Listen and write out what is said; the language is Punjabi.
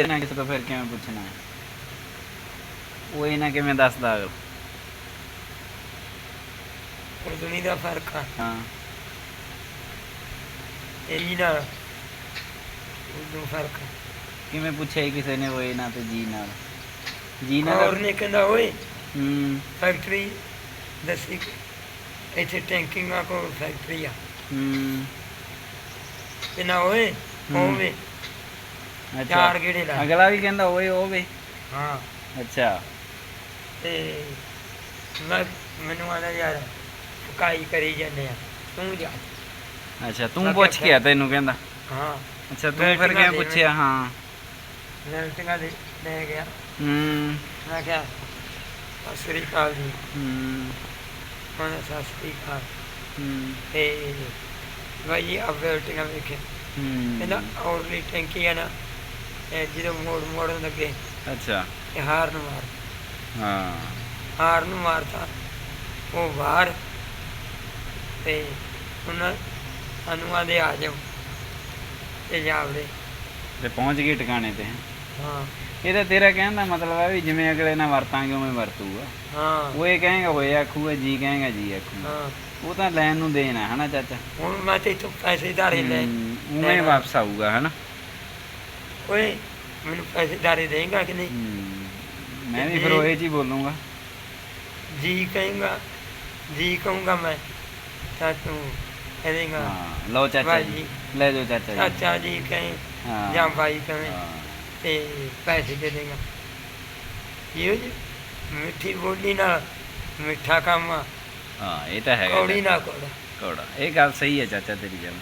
ਇਹਨਾਂ ਕਿਸੇ ਤੋਂ ਫਿਰ ਕਿਵੇਂ ਪੁੱਛਣਾ ਹੈ? ਉਹ ਇਹਨਾਂ ਕਿਵੇਂ ਦੱਸਦਾ ਅਗਰ ਉਰਦੂਨੀ ਦਾ ਫ਼ਰਕ ਆ। ਹਾਂ। ਇਹ ਨਾਲ ਉਰਦੂ ਫ਼ਰਕ ਆ। ਕਿਵੇਂ ਪੁੱਛਿਆ ਕਿਸੇ ਨੇ ਉਹ ਇਹਨਾਂ ਤੇ ਜੀ ਨਾਲ? ਜੀ ਨਾਲ ਔਰ ਨੇ ਕਹਿੰਦਾ ਓਏ। ਹੂੰ। ਫੈਕਟਰੀ ਦੱਸੀ ਕਿ ਇੱਥੇ ਟੈਂਕਿੰਗਾਂ ਕੋਲ ਫੈਕਟਰੀ ਆ। ਹੂੰ। ਤੇ ਨਾ ਓਏ ਹੂੰ। ਹੋਵੇ। ਚਾਰ ਗੇੜੇ ਲਾ। ਅਗਲਾ ਵੀ ਕਹਿੰਦਾ ਓਏ ਉਹ ਵੇ। ਹਾਂ। ਅੱਛਾ। ਤੇ ਮੈਂ ਮੈਨੂੰ ਆਦਾ ਯਾਰ ਫਕਾਈ ਕਰੀ ਜਾਂਦੇ ਆ। ਤੂੰ ਜਾ। ਅੱਛਾ ਤੂੰ ਮੈਂ ਪੁੱਛ ਕਿਹਾ ਗਿਆ ਤੈਨੂੰ ਕਹਿੰਦਾ? ਹਾਂ। ਅੱਛਾ ਤੂੰ ਫਿਰ ਕਿਵੇਂ ਪੁੱਛਿਆ? ਹਾਂ। ਨਲਟਿੰਗਾਂ ਦੇ ਲੈ ਗਿਆ। ਹੂੰ। ਮੈਂ ਕਿਹਾ ਸ੍ਰੀ ਅਕਾਲ ਜੀ। ਹੂੰ। ਮੈਂ ਸਤਿ ਸ੍ਰੀ ਅਕਾਲ। ਹੂੰ। ਤੇ ਆ ਬੈਲਟਿੰਗਾਂ ਵੇਖੇ ਹੂੰ। ਔਰਲੀ ਟੈਂਕੀ ਆ ਨਾ ਇਹ ਜਦੋਂ ਮੋੜ ਮੋੜਨ ਲੱਗੇ। ਅੱਛਾ। ਇਹ ਹਾਰ ਨੂੰ ਮਾਰ। ਹਾਂ। ਹਾਰ ਨੂੰ ਮਾਰਤਾ। ਉਹ ਬਾਹਰ ਤੇ ਉਹਨਾਂ ਸਾਨੂੰ ਆਂਦੇ ਆ ਜਾਓ। ਤੇ ਜਾਵੜੇ ਤੇ ਪਹੁੰਚ ਗਏ ਟਿਕਾਣੇ ਤੇ। ਹਾਂ। ਇਹ ਤਾਂ ਤੇਰਾ ਕਹਿਣ ਦਾ ਮਤਲਬ ਹੈ ਵੀ ਜਿਵੇਂ ਅਗਲੇ ਨਾਲ ਵਰਤਾਂਗੇ ਉਵੇਂ ਵਰਤੂਗਾ। ਹਾਂ। ਉਹ ਇਹ ਕਹੇਗਾ ਹੋਏ ਆਖੂਗਾ ਜੀ ਕਹੇਗਾ ਜੀ ਆਖੂਗਾ ਹਾਂ। ਉਹ ਤਾਂ ਲੈਣ ਨੂੰ ਦੇਣਾ ਹਨਾ ਚਾਚਾ। ਹੁਣ ਮੈਂ ਤੇ ਇੱਥੋਂ ਪੈਸੇ ਧਾਰੇ ਲੈ। ਉਵੇਂ। ਵਾਪਸ ਆਊਗਾ ਹਨਾ ਓਏ ਮੈਨੂੰ ਪੈਸੇ ਧਾਰੇ ਦੇਂਗਾ ਕਿ ਨਹੀਂ। ਮੈਂ ਵੀ ਫਿਰ ਉਹ ਇਹ ਜੀ ਬੋਲੂੰਗਾ। ਜੀ ਕਹੇਗਾ ਜੀ ਕਹੂੰਗਾ ਮੈਂ ਤਾਂ ਤੂੰ ਕਹੇਗਾ ਹਾਂ ਲਓ ਚਾਚਾ ਭਾਈ ਜੀ। ਲੈ ਜਾਓ ਚਾਚਾ ਜੀ। ਚਾਚਾ ਜੀ ਕਹੇ ਹਾਂ। ਜਾਂ ਭਾਈ ਕਹੇ। ਤੇ ਪੈਸੇ ਦੇ ਦੇਗਾ। ਇਹ ਜੀ ਮਿੱਠੀ ਬੋਲੀ ਨਾਲ ਮਿੱਠਾ ਕੰਮ ਹਾਂ ਇਹ ਤਾਂ ਹੈਗਾ ਕੌੜੀ ਚਾਚਾ। ਨਾ ਕੋੜਾ। ਕੌੜਾ। ਇਹ ਗੱਲ ਸਹੀ ਹੈ ਚਾਚਾ ਤੇਰੀ ਗੱਲ।